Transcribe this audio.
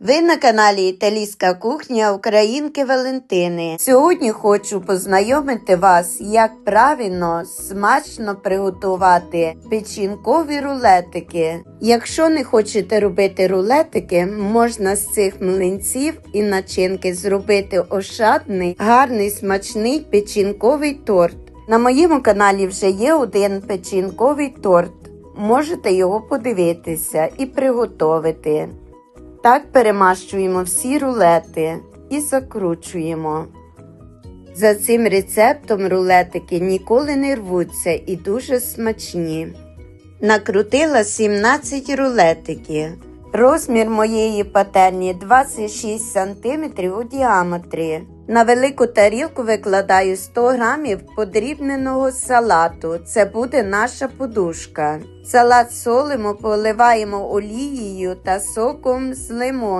Ви на каналі Італійська кухня Українки Валентини. Сьогодні хочу познайомити вас, як правильно смачно приготувати печінкові рулетики. Якщо не хочете робити рулетики, можна з цих млинців і начинки зробити ошатний, гарний смачний печінковий торт. На моєму каналі вже є один печінковий торт. Можете його подивитися і приготувати. Так перемащуємо всі рулети і закручуємо. За цим рецептом рулетики ніколи не рвуться і дуже смачні. Накрутила 17 рулетиків. Розмір моєї пательні 26 см у діаметрі. На велику тарілку викладаю 100 г подрібненого салату. Це буде наша подушка. Салат солимо, поливаємо олією та соком з лимону.